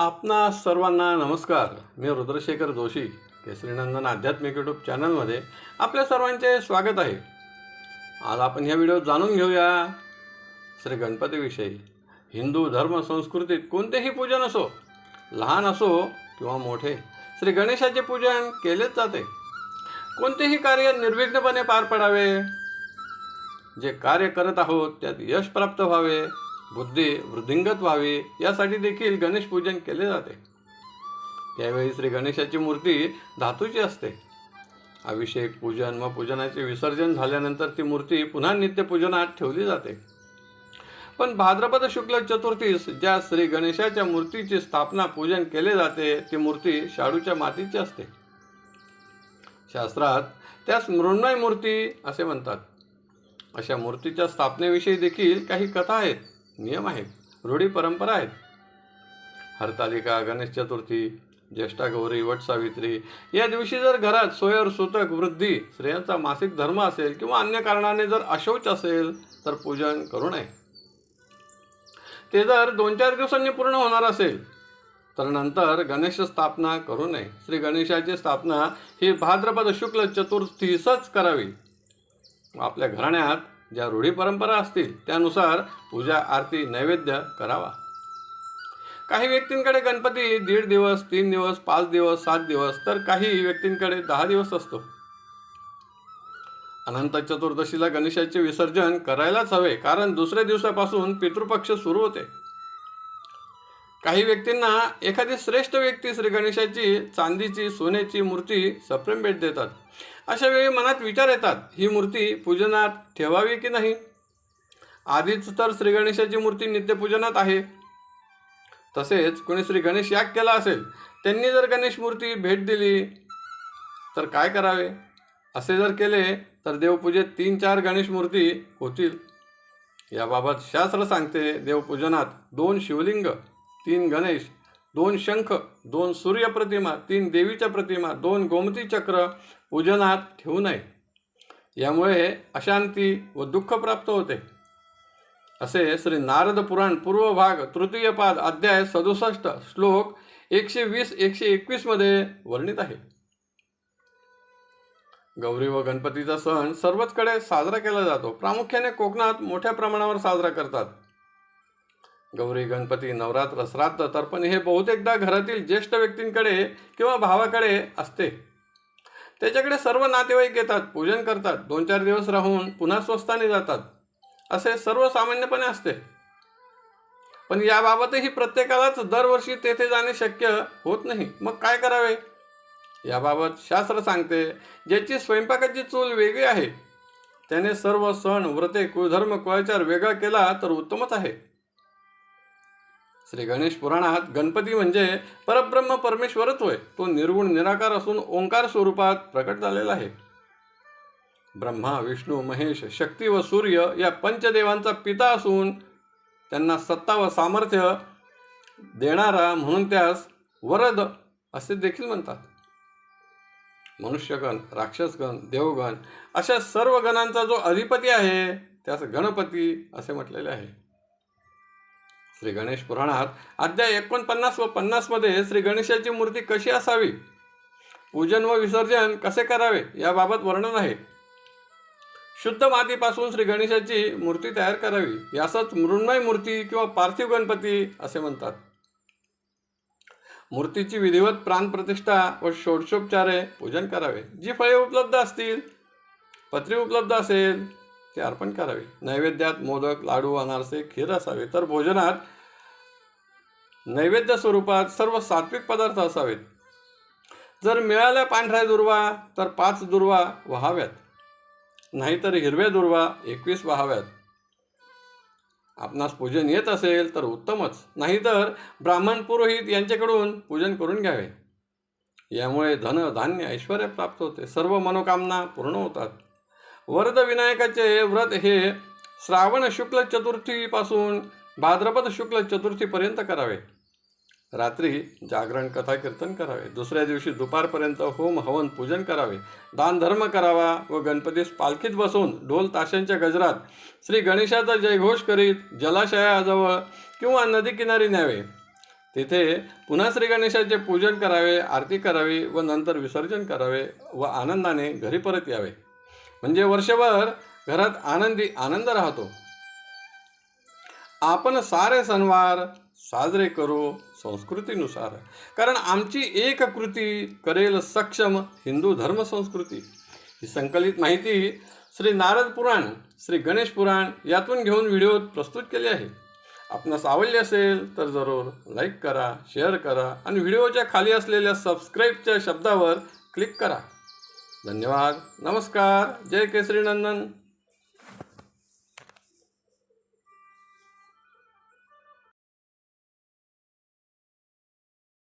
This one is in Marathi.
आपणा सर्वांना नमस्कार. मी रुद्रशेखर जोशी केसरीनंदन आध्यात्मिक यूट्यूब चॅनलमध्ये आपल्या सर्वांचे स्वागत आहे. आज आपण ह्या व्हिडिओ जाणून घेऊया. श्री गणपतीविषयी. हिंदू धर्म संस्कृतीत कोणतेही पूजन असो लहान असो किंवा मोठे श्री गणेशाचे पूजन केलेच जाते. कोणतेही कार्य निर्विघ्नपणे पार पडावे. जे कार्य करत आहोत त्यात यश प्राप्त व्हावे. बुद्धी वृद्धिंगत व्हावी यासाठी देखील गणेश पूजन केले जाते. त्यावेळी श्री गणेशाची मूर्ती धातूची असते. अभिषेक पूजन व पूजनाचे विसर्जन झाल्यानंतर ती मूर्ती पुन्हा नित्यपूजनात ठेवली जाते. पण भाद्रपद शुक्ल चतुर्थीस ज्या श्री गणेशाच्या मूर्तीची स्थापना पूजन केले जाते ती मूर्ती शाडूच्या मातीची असते. शास्त्रात त्यास मृण्मय मूर्ती असे म्हणतात. अशा मूर्तीच्या स्थापनेविषयी देखील काही कथा आहेत. नियम आहेत रूढी परंपरा आहेत. हरतालिका गणेश चतुर्थी ज्येष्ठा गौरी वट सावित्री या दिवशी जर घरात सोयर सुतक वृद्धी स्त्रियांचा मासिक धर्म असेल किंवा अन्य कारणाने जर अशौच असेल तर पूजन करू नये. ते जर दोन चार दिवसांनी पूर्ण होणार असेल तर नंतर गणेश स्थापना करू नये. श्री गणेशाची स्थापना ही भाद्रपद शुक्ल चतुर्थीसच करावी. आपल्या घराण्यात ज्या रूढी परंपरा असतील त्यानुसार पूजा आरती नैवेद्य करावा. काही व्यक्तींकडे गणपती दीड दिवस तीन दिवस पाच दिवस सात दिवस तर काही व्यक्तींकडे दहा दिवस असतो. अनंत चतुर्दशीला गणेशाचे विसर्जन करायलाच हवे कारण दुसऱ्या दिवसापासून पितृपक्ष सुरू होते. काही व्यक्तींना एखादी श्रेष्ठ व्यक्ती श्री गणेशाची चांदीची सोन्याची मूर्ती सप्रेम भेट देतात. अशा वेळी मनात विचार येतात ही मूर्ती पूजनात ठेवावी की नाही? आधीच तर श्री गणेशाची मूर्ती नित्यपूजनात आहे. तसेच कोणी श्री गणेश याग केला असेल त्यांनी जर गणेश मूर्ती भेट दिली तर काय करावे? असे जर केले तर देवपूजेत तीन चार गणेश मूर्ती होतील. याबाबत शास्त्र सांगते देवपूजनात दोन शिवलिंग तीन गणेश दोन शंख दोन सूर्यप्रतिमा तीन देवीच्या प्रतिमा दोन गोमती चक्र पूजनात ठेवू नये. यामुळे अशांती व दुःख प्राप्त होते. असे श्री नारद पुराण पूर्व भाग तृतीय पाद अध्याय सदुसष्ट श्लोक एकशे वीस एकशे एकवीसमध्ये वर्णित आहे. गौरी व गणपतीचा सण सर्वचकडे साजरा केला जातो. प्रामुख्याने कोकणात मोठ्या प्रमाणावर साजरा करतात. गौरी गणपती नवरात्र श्राद्ध तर्पण हे बहुतेकदा घरातील ज्येष्ठ व्यक्तींकडे किंवा भावाकडे असते. त्याच्याकडे सर्व नातेवाईक येतात पूजन करतात दोन चार दिवस राहून पुन्हा स्वस्ताने जातात. असे सर्वसामान्यपणे असते. पण याबाबतही प्रत्येकालाच दरवर्षी तेथे जाणे शक्य होत नाही. मग काय करावे? याबाबत शास्त्र सांगते ज्याची स्वयंपाकाची चूल वेगळी आहे त्याने सर्व सण व्रते कुळधर्म कुळाचार वेगळा केला तर उत्तमच आहे. श्री गणेश पुराणात गणपती म्हणजे परब्रह्म परमेश्वरच होय तो निर्गुण निराकार असून ओंकार स्वरूपात प्रकट झालेला आहे. ब्रह्मा विष्णू महेश शक्ती व सूर्य या पंचदेवांचा पिता असून त्यांना सत्ता व सामर्थ्य देणारा म्हणून त्यास वरद असे देखील म्हणतात. मनुष्यगण राक्षसगण देवगण अशा सर्व गणांचा जो अधिपती आहे त्यास गणपती असे म्हटलेले आहे. श्री गणेश पुराणात अध्याय एकोणपन्नास व पन्नासमध्ये श्री गणेशाची मूर्ती कशी असावी? पूजन व विसर्जन कसे करावे? याबाबत वर्णन आहे. शुद्ध मातीपासून श्री गणेशाची मूर्ती तयार करावी. यासच मृण्मय मूर्ती किंवा पार्थिव गणपती असे म्हणतात. मूर्तीची विधिवत प्राणप्रतिष्ठा व षोडशोपचारे पूजन करावे. जी फळे उपलब्ध असतील पत्री उपलब्ध असेल ते अर्पण करावे. नैवेद्यात मोदक लाडू अनारसे खीर असावे. तर भोजनात नैवेद्य स्वरूपात सर्व सात्विक पदार्थ असावेत. जर मिळाल्या पांढऱ्या दुर्वा तर पाच दुर्वा व्हाव्यात. नाहीतर हिरव्या दुर्वा एकवीस व्हाव्यात. आपणास पूजन येत असेल तर उत्तमच. नाहीतर ब्राह्मण पुरोहित यांच्याकडून पूजन करून घ्यावे. यामुळे धन धान्य ऐश्वर प्राप्त होते. सर्व मनोकामना पूर्ण होतात. वरद विनायकाचे व्रत हे श्रावण शुक्ल चतुर्थीपासून भाद्रपद शुक्ल चतुर्थीपर्यंत करावे. रात्री जागरण कथा कीर्तन करावे. दुसऱ्या दिवशी दुपारपर्यंत होम हवन पूजन करावे. दानधर्म करावा व गणपतीस पालखीत बसून ढोल ताशांच्या गजरात श्री गणेशाचा जयघोष करीत जलाशयाजवळ किंवा नदीकिनारी न्यावे. तिथे पुन्हा श्री गणेशाचे पूजन करावे आरती करावी व नंतर विसर्जन करावे व आनंदाने घरी परत यावे. म्हणजे वर्षभर घरात आनंदी आनंद राहतो. आपण सारे सणवार साजरे करू संस्कृतीनुसार. कारण आमची एक कृती करेल सक्षम हिंदू धर्म संस्कृती. ही संकलित माहिती श्री नारद पुराण श्री गणेश पुराण यातून घेऊन व्हिडिओ प्रस्तुत केले आहे. आपणास आवडले असेल तर जरूर लाईक करा शेअर करा आणि व्हिडिओच्या खाली असलेल्या सबस्क्राईबच्या शब्दावर क्लिक करा. धन्यवाद. नमस्कार. जय केसरी नंदन.